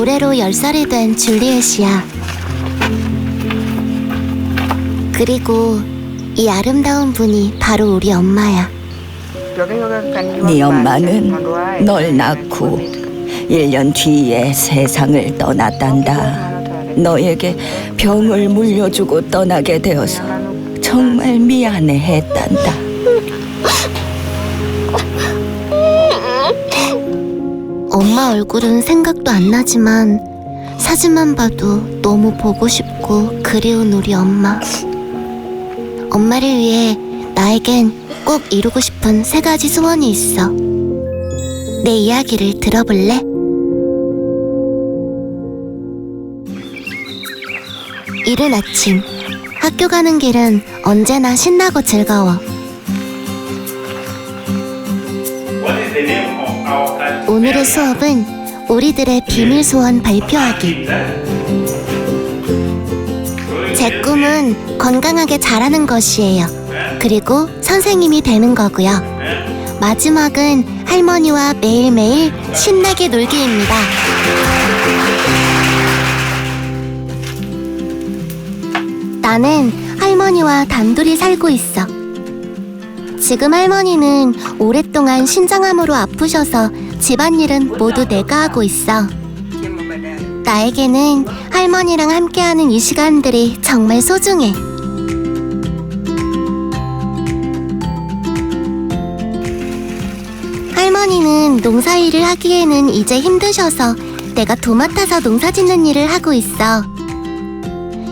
올해로 10살이 된 줄리엣이야. 그리고 이 아름다운 분이 바로 우리 엄마야. 네 엄마는 널 낳고 1년 뒤에 세상을 떠났단다. 너에게 병을 물려주고 떠나게 되어서 정말 미안해 했단다. 엄마 얼굴은 생각도 안 나지만 사진만 봐도 너무 보고 싶고 그리운 우리 엄마. 엄마를 위해 나에겐 꼭 이루고 싶은 세 가지 소원이 있어. 내 이야기를 들어볼래? 이른 아침, 학교 가는 길은 언제나 신나고 즐거워. 오늘의 수업은 우리들의 비밀 소원 발표하기. 제 꿈은 건강하게 자라는 것이에요. 그리고 선생님이 되는 거고요. 마지막은 할머니와 매일매일 신나게 놀기입니다. 나는 할머니와 단둘이 살고 있어. 지금 할머니는 오랫동안 신장암으로 아프셔서 집안일은 모두 내가 하고 있어. 나에게는 할머니랑 함께하는 이 시간들이 정말 소중해. 할머니는 농사일을 하기에는 이제 힘드셔서 내가 도맡아서 농사 짓는 일을 하고 있어.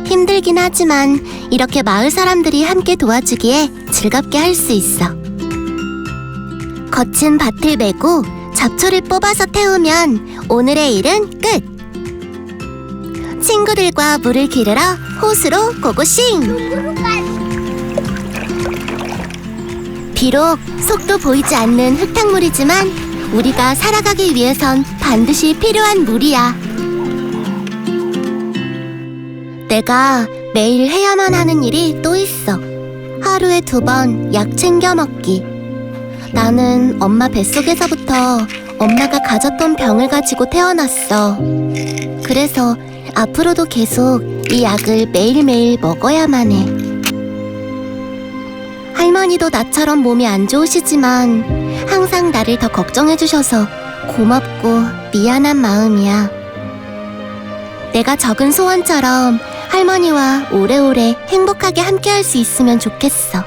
힘들긴 하지만 이렇게 마을 사람들이 함께 도와주기에 즐겁게 할 수 있어. 거친 밭을 메고 잡초를 뽑아서 태우면 오늘의 일은 끝! 친구들과 물을 기르러 호수로 고고싱! 비록 속도 보이지 않는 흙탕물이지만 우리가 살아가기 위해선 반드시 필요한 물이야. 내가 매일 해야만 하는 일이 또 있어. 하루에 두 번 약 챙겨 먹기. 나는 엄마 뱃속에서부터 엄마가 가졌던 병을 가지고 태어났어. 그래서 앞으로도 계속 이 약을 매일매일 먹어야만 해. 할머니도 나처럼 몸이 안 좋으시지만 항상 나를 더 걱정해주셔서 고맙고 미안한 마음이야. 내가 적은 소원처럼 할머니와 오래오래 행복하게 함께할 수 있으면 좋겠어.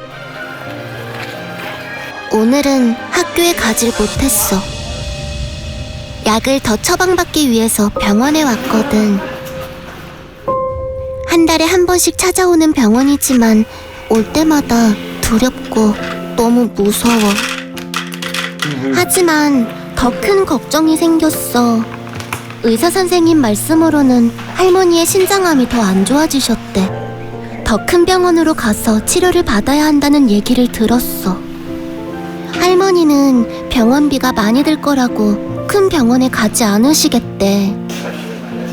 오늘은 학교에 가질 못했어. 약을 더 처방받기 위해서 병원에 왔거든. 한 달에 한 번씩 찾아오는 병원이지만 올 때마다 두렵고 너무 무서워. 하지만 더 큰 걱정이 생겼어. 의사 선생님 말씀으로는 할머니의 신장암이 더 안 좋아지셨대. 더 큰 병원으로 가서 치료를 받아야 한다는 얘기를 들었어. 할머니는 병원비가 많이 들 거라고 큰 병원에 가지 않으시겠대.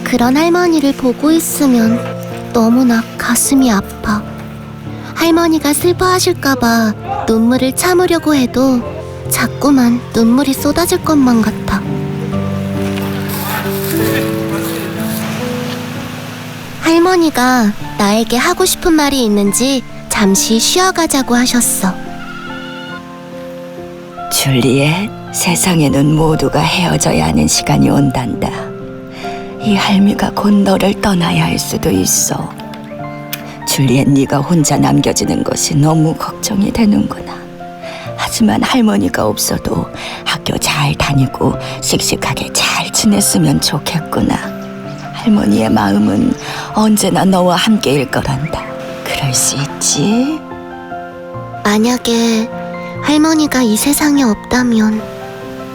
그런 할머니를 보고 있으면 너무나 가슴이 아파. 할머니가 슬퍼하실까봐 눈물을 참으려고 해도 자꾸만 눈물이 쏟아질 것만 같아. 할머니가 나에게 하고 싶은 말이 있는지 잠시 쉬어가자고 하셨어. 줄리엣, 세상에는 모두가 헤어져야 하는 시간이 온단다. 이 할미가 곧 너를 떠나야 할 수도 있어. 줄리엣, 네가 혼자 남겨지는 것이 너무 걱정이 되는구나. 하지만 할머니가 없어도 학교 잘 다니고 씩씩하게 잘 지냈으면 좋겠구나. 할머니의 마음은 언제나 너와 함께일 거란다. 그럴 수 있지? 만약에 할머니가 이 세상에 없다면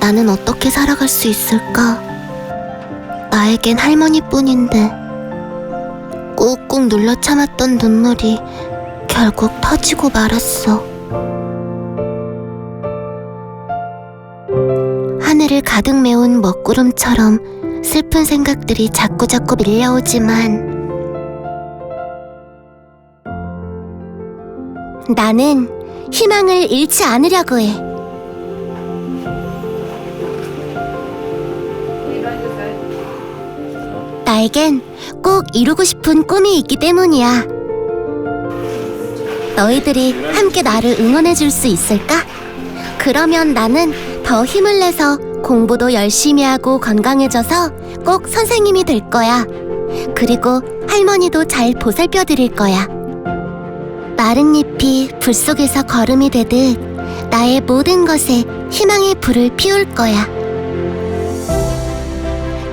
나는 어떻게 살아갈 수 있을까? 나에겐 할머니뿐인데 꾹꾹 눌러 참았던 눈물이 결국 터지고 말았어. 하늘을 가득 메운 먹구름처럼 슬픈 생각들이 자꾸자꾸 밀려오지만 나는 희망을 잃지 않으려고 해. 나에겐 꼭 이루고 싶은 꿈이 있기 때문이야. 너희들이 함께 나를 응원해 줄 수 있을까? 그러면 나는 더 힘을 내서 공부도 열심히 하고 건강해져서 꼭 선생님이 될 거야. 그리고 할머니도 잘 보살펴 드릴 거야. 마른 잎이 불 속에서 걸음이 되듯 나의 모든 것에 희망의 불을 피울 거야.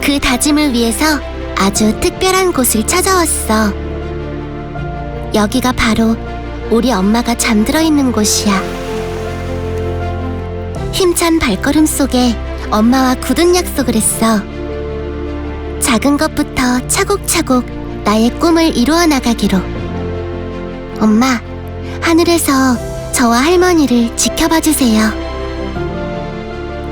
그 다짐을 위해서 아주 특별한 곳을 찾아왔어. 여기가 바로 우리 엄마가 잠들어 있는 곳이야. 힘찬 발걸음 속에 엄마와 굳은 약속을 했어. 작은 것부터 차곡차곡 나의 꿈을 이루어 나가기로. 엄마, 하늘에서 저와 할머니를 지켜봐 주세요.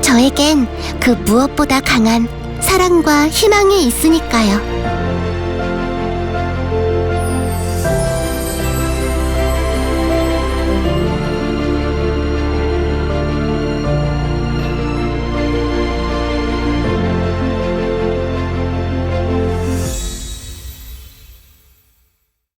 저에겐 그 무엇보다 강한 사랑과 희망이 있으니까요.